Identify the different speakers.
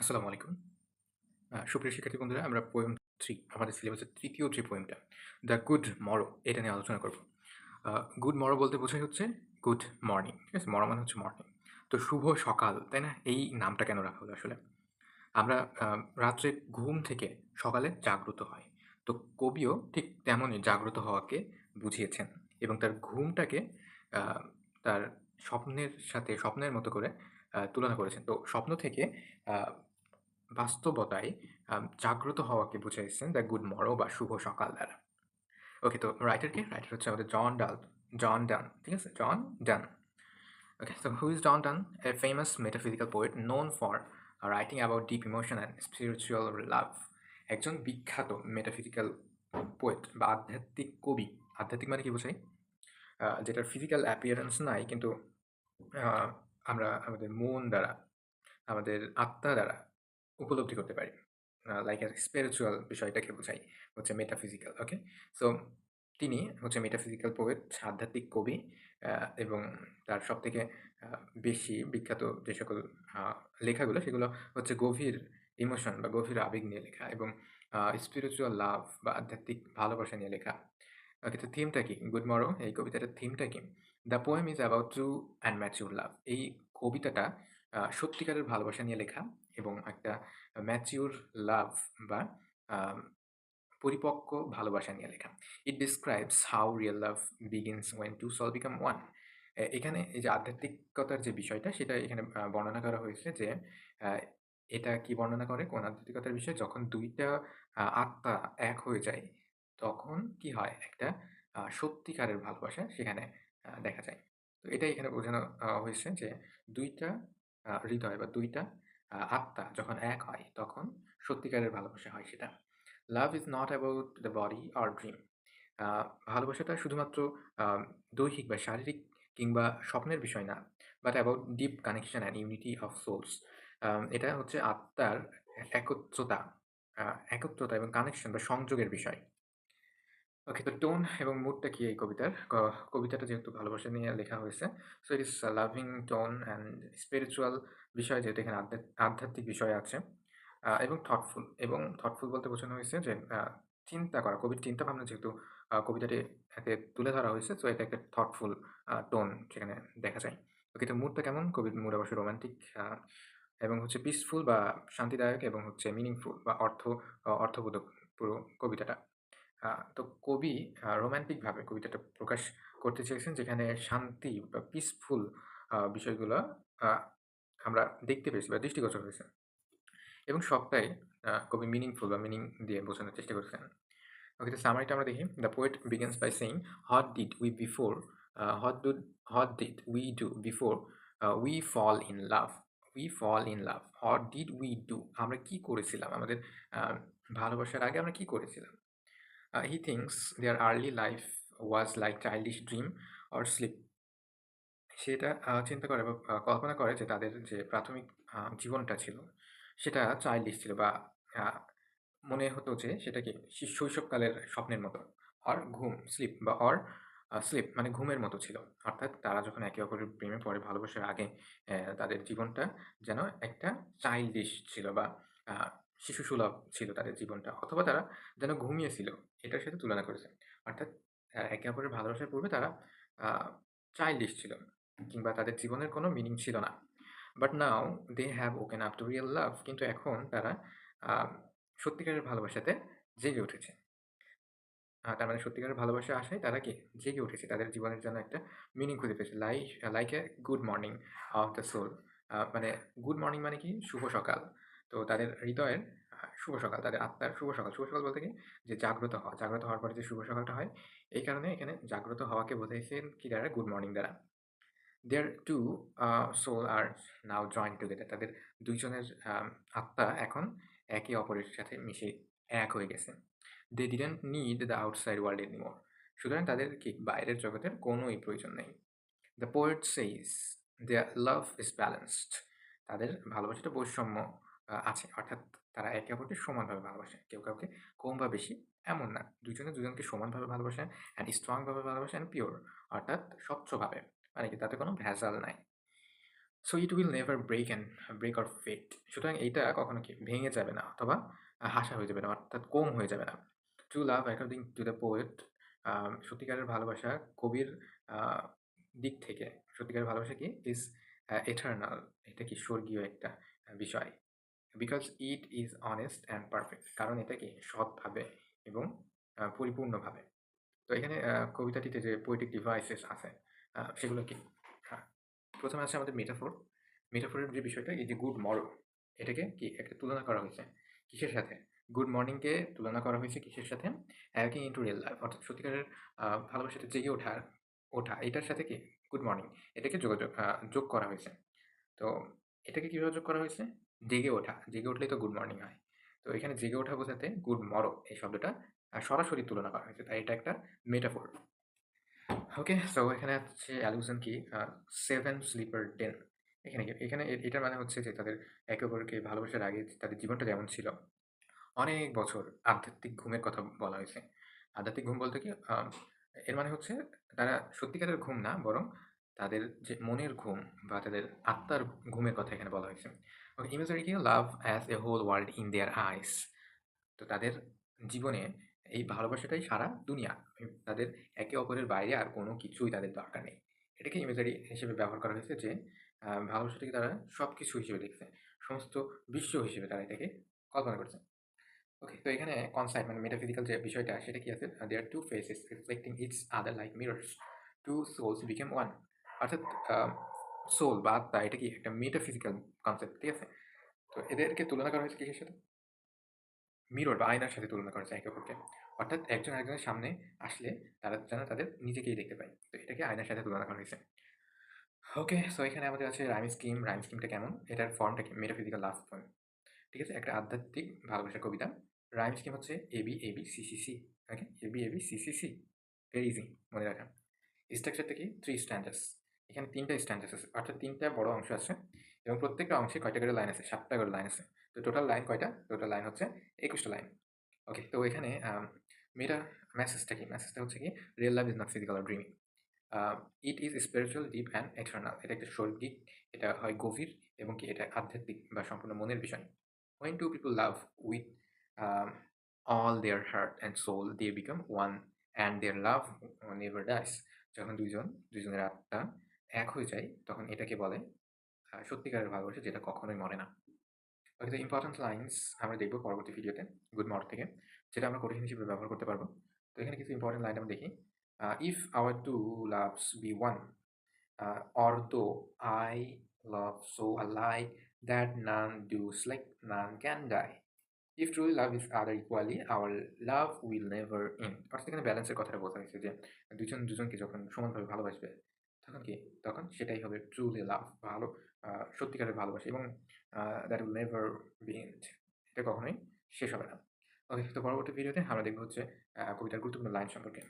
Speaker 1: আসসালামু আলাইকুম। সুপ্রিয় শিক্ষার্থী বন্ধুরা, আমরা পোয়েম থ্রি আমাদের সিলেবাসের তৃতীয় যে পোয়েমটা, 'দ্য গুড মরো' এটা নিয়ে আলোচনা করব। গুড মরো বলতে বোঝাই হচ্ছে গুড মর্নিং। ঠিক আছে? মরো মানে হচ্ছে মর্নিং। তো শুভ সকাল, তাই না? এই নামটা কেন রাখা হলো আসলে? আমরা রাত্রে ঘুম থেকে সকালে জাগ্রত হই। তো কবিও ঠিক তেমনই জাগ্রত হওয়াকে বুঝিয়েছেন এবং তার ঘুমটাকে তার স্বপ্নের সাথে স্বপ্নের মতো করে তুলনা করেছেন। তো স্বপ্ন থেকে বাস্তবতায় জাগ্রত হওয়াকে বুঝাইছেন দ্য গুড মরো বা শুভ সকাল দ্বারা। ওকে তো রাইটার কে? রাইটার হচ্ছে আমাদের জন ডাল জন ডান। ঠিক আছে? জন Donne. Okay so who is John Donne? A famous metaphysical poet known for writing about deep emotion and spiritual love. একজন বিখ্যাত মেটাফিজিক্যাল পোয়েট বা আধ্যাত্মিক কবি। আধ্যাত্মিক মানে কি বোঝায়? আ যেটার ফিজিক্যাল অ্যাপিয়ারেন্স নাই কিন্তু আমরা আমাদের মন দ্বারা, আমাদের আত্মা দ্বারা উপলব্ধি করতে পারি। লাইক স্পিরিচুয়াল বিষয়টাকে বোঝায় হচ্ছে মেটাফিজিক্যাল। ওকে? সো তিনি হচ্ছে মেটাফিজিক্যাল পোয়েট, আধ্যাত্মিক কবি এবং তার সবথেকে আ বেশি বিখ্যাত যে সকল লেখাগুলো সেগুলো হচ্ছে গভীর ইমোশন বা গভীর আবেগ নিয়ে লেখা এবং স্পিরিচুয়াল লাভ বা আধ্যাত্মিক ভালোবাসা নিয়ে লেখা। ওকে তো থিমটা কি? গুড মরো এই কবিতাটার থিমটা কি? The poem is about true and mature love. এই কবিতাটা সত্যিকারের ভালোবাসা নিয়ে লেখা এবং একটা ম্যাচিউর লাভ বা পরিপক্ক ভালোবাসা নিয়ে লেখা। It describes how real love begins when two soul become one. এখানে এই যে আধ্যাত্মিকতার যে বিষয়টা, সেটা এখানে বর্ণনা করা হয়েছে যে এটা কি বর্ণনা করে কোন আধ্যাত্মিকতার বিষয় যখন দুইটা আত্মা এক হয়ে যায়, তখন কি হয়? একটা সত্যিকারের ভালোবাসা সেখানে দেখা যায়। তো এটাই এখানে বোঝানো হয়েছে যে, দুইটা হৃদয় বা ২ টা আ আত্মা যখন এক হয় তখন সত্যিকারের ভালোবাসা হয় সেটা। Love is not about the body or dream. ভালোবাসাটা শুধুমাত্র দৈহিক বা শারীরিক কিংবা স্বপ্নের বিষয় না। But about deep connection and unity of souls. এটা হচ্ছে আত্মার একত্রতা, একত্রতা এবং কানেকশন বা সংযোগের বিষয়। ওকে তো টোন এবং মুডটা কি এই কবিতার? কবিতাটা যেহেতু ভালোবাসা নিয়ে লেখা হয়েছে, so it is loving tone and spiritual বিষয় যেহেতু এখানে আধ্যাত আধ্যাত্মিক বিষয় আছে এবং থটফুল এবং থটফুল বলতে বোঝানো হয়েছে যে চিন্তা করা, কবির চিন্তা ভাবনা যেহেতু কবিতাটি এতে তুলে ধরা হয়েছে, সো এটা একটা থটফুল টোন সেখানে দেখা যায়। ওকে তো মুডটা কেমন? কবির মুড অবশ্যই রোমান্টিক এবং হচ্ছে পিসফুল বা শান্তিদায়ক এবং হচ্ছে মিনিংফুল বা অর্থ অর্থবোধক পুরো কবিতাটা। তো কবি আ রোমান্টিক ভাবে কবিতাটা প্রকাশ করতে চেয়েছেন যেখানে শান্তি বা পিসফুল বিষয়গুলো আমরা দেখতে পেয়েছি বা দৃষ্টিগোচর হয়েছে। এবং সবটাই কবি মিনিংফুল বা মিনিং দিয়ে বোঝানোর চেষ্টা করেছেন। ওকে সামারিটা আমরা দেখি। The poet begins by saying, what did we before what do what did we do before we fall in love? We fall in love. What did we do?" আমরা কি করেছিলাম? আমাদের ভালোবাসার আগে আমরা কি করেছিলাম? আ he thinks their early life was like childish dream or sleep. সেটা চিন্তা করে বা কল্পনা করে যে তাদের যে প্রাথমিক জীবনটা ছিল সেটা চাইল্ডিশ ছিল বা মনে হতো যে সেটা কি শৈশবকালের স্বপ্নের মতো। অর ঘুম, স্লিপ বা অর স্লিপ মানে ঘুমের মতো ছিল। অর্থাৎ তারা যখন একে অপরের প্রেমে পড়ে ভালোবাসার আগে তাদের জীবনটা যেন একটা চাইল্ডিশ ছিল বা আ শিশুসুলভ ছিল তাদের জীবনটা। অথবা তারা যেন ঘুমিয়েছিল, এটার সাথে তুলনা করেছে। অর্থাৎ একে অপরের ভালোবাসার পূর্বে তারা চাইল্ডিশ ছিল, কিংবা তাদের জীবনের কোনো মিনিং ছিল না। But now they have woken up to real love কিন্তু এখন তারা সত্যিকারের ভালোবাসাতে জেগে উঠেছে। তার মানে সত্যিকারের ভালোবাসা আসায় তারা কি? জেগে উঠেছে। তাদের জীবনের জন্য একটা মিনিং খুঁজে পেয়েছে। Like like a good morning of the soul. মানে গুড মর্নিং মানে কি? শুভ সকাল। তো তাদের হৃদয়ের শুভ সকাল, তাদের আত্মার শুভ সকাল। শুভ সকাল বলতে কি? যে জাগ্রত হওয়া। জাগ্রত হওয়ার পরে যে শুভ সকালটা হয়, এই কারণে এখানে জাগ্রত হওয়াকে বোঝাইছেন কি দ্বারা? গুড মর্নিং দ্বারা। Their two soul are now joined together. তাদের দুইজনের আত্মা এখন একে অপরের সাথে মিশে এক হয়ে গেছে। They didn't need the outside world anymore. সুতরাং তাদের কি? বাইরের জগতের কোনোই প্রয়োজন নেই। The poet says their love is balanced. তাদের ভালোবাসাটা বৈষম্য আছে। অর্থাৎ তারা একে অপরকে সমানভাবে ভালোবাসে। কেউ কাউকে কম বা বেশি এমন না। দুজনে দুজনকে সমানভাবে ভালোবাসে অ্যান্ড স্ট্রং ভাবে ভালোবাসে অ্যান্ড পিওর অর্থাৎ স্বচ্ছভাবে। মানে কি? তাতে কোনো ভেজাল নাই। So it will never break and break or fade সুতরাং এইটা কখনো কি ভেঙে যাবে না অথবা হাসা হয়ে যাবে না, অর্থাৎ কম হয়ে যাবে না true love according to the poet সত্যিকারের ভালোবাসা কবির দিক থেকে সত্যিকারের ভালোবাসা কি ইজ এটার্নাল এটা কি স্বর্গীয় একটা বিষয় because it is honest and perfect কারণ এটা কি সৎভাবে এবং পরিপূর্ণভাবে। তো এখানে কবিতাটিতে যে পোয়েটিক ডিভাইসেস আছে সেগুলো কি প্রথমে আছে আমাদের মেটাফোর মেটাফোরের যে বিষয়টা, এই যে গুড মরো এটাকে কি একটা তুলনা করা হয়েছে কিসের সাথে? গুড মর্নিংকে তুলনা করা হয়েছে কিসের সাথে? অ্যাকিং ইন্টু রিয়েল লাইফ অর্থাৎ সত্যিকারের ভালোবাসাতে জেগে ওঠার, ওঠা, এটার সাথে কি? গুড মর্নিং এটাকে যোগাযোগ যোগ করা হয়েছে। তো এটাকে কীভাবে যোগ করা হয়েছে? জেগে ওঠা, জেগে উঠলেই তো গুড মর্নিং হয়। তো এখানে জেগে ওঠা বোঝাতে গুড মরো এই শব্দটা সরাসরি তুলনা করা হয়েছে। তাই এটা একটা মেটাফোর ওকে সো এখানে হচ্ছে অ্যালুশন কি? সেভেন স্লিপার ডেন এখানে এখানে এটার মানে হচ্ছে যে তাদের একে অপরকে ভালোবাসার আগে তাদের জীবনটা যেমন ছিল, অনেক বছর আধ্যাত্মিক ঘুমের কথা বলা হয়েছে। আধ্যাত্মিক ঘুম বলতে কি? এর মানে হচ্ছে তারা সত্যিকারের ঘুম না, বরং তাদের যে মনের ঘুম বা তাদের আত্মার ঘুমের কথা এখানে বলা হয়েছে। ওকে ইমেজারি কি love as a whole world in their eyes তো তাদের জীবনে এই ভালোবাসাটাই সারা দুনিয়া। তাদের একে অপরের বাইরে আর কোনো কিছুই তাদের দরকার নেই। এটাকে ইমেজারি হিসেবে ব্যবহার করা হয়েছে যে ভালোবাসাটাকে তারা সব কিছু হিসেবে দেখছে। সমস্ত বিশ্ব হিসেবে তারা এটাকে কল্পনা করছে। ওকে তো এখানে কনসাইট মানে মেটাফিজিক্যাল যে বিষয়টা, সেটা কি আছে? Their two faces reflecting its other like mirrors two souls became one অর্থাৎ সোল বা আত্মা, এটা কি একটা মেটাফিজিক্যাল কনসেপ্ট ঠিক আছে? তো এদেরকে তুলনা করা হয়েছে কিসের সাথে? মিরর বা আয়নার সাথে তুলনা করা হয়েছে একে অপরকে। অর্থাৎ একজন আরেকজনের সামনে আসলে তারা যেন তাদের নিজেকেই দেখতে পায়। তো এটাকে আয়নার সাথে তুলনা করা হয়েছে। ওকে সো এখানে আমাদের আছে রাইম স্কিম রাইম স্কিমটা কেমন? এটার ফর্মটা কি? মেটাফিজিক্যাল লাভ পয়েন্ট ঠিক আছে? একটা আধ্যাত্মিক ভালোবাসার কবিতা। রাইম স্কিম হচ্ছে A B A B C C C okay A B A B C C C very easy মনে রাখা। স্ট্রাকচারটা কি? থ্রি স্ট্যান্ডার্স এখানে তিনটা স্ট্যান্ডার্স আছে। অর্থাৎ তিনটা বড় অংশ আছে এবং প্রত্যেকটা অংশে কয়টা করে লাইন আছে? সাতটা করে লাইন আছে। তো টোটাল লাইন কয়টা? টোটাল লাইন হচ্ছে একুশটা লাইন ওকে তো এখানে মেয়েটা মেসেজটা কি? মেসেজটা হচ্ছে কি real life is not physical or dreaming it is spiritual deep and eternal এটা একটা শৈল্পিক, এটা হয় গভীর এবং কি এটা আধ্যাত্মিক বা সম্পূর্ণ মনের বিষয়। When two people love with all all heart and soul soul become one one and love never dies যখন দুইজন, দুইজনের আত্মা এক হয়ে যায়, তখন এটাকে বলে সত্যিকারের ভালোবাসা যেটা কখনোই মরে না। ওকে ইম্পর্টেন্ট লাইন্স আমরা দেখব পরবর্তী ভিডিওতে গুড মর্ন থেকে, যেটা আমরা কোটেশন হিসেবে ব্যবহার করতে পারব। তো এখানে কিছু ইম্পর্টেন্ট লাইন আমরা দেখি। If our two loves be one or though I love so alike that none does like none can die if truly love is other equally our love will never in অর্থাৎ এখানে ব্যালেন্সের কথাটা বোঝা হয়েছে যে, দুজন দুজনকে যখন সমানভাবে ভালোবাসবে তখন কি তখন সেটাই হবে ট্রুলি লাভ ভালো সত্যিকারের ভালোবাসা এবং that will never be end এটা কখনোই শেষ হবে না। ওকে তো পরবর্তী ভিডিওতে আমরা দেখব হচ্ছে কবিতার গুরুত্বপূর্ণ লাইন সম্পর্কে।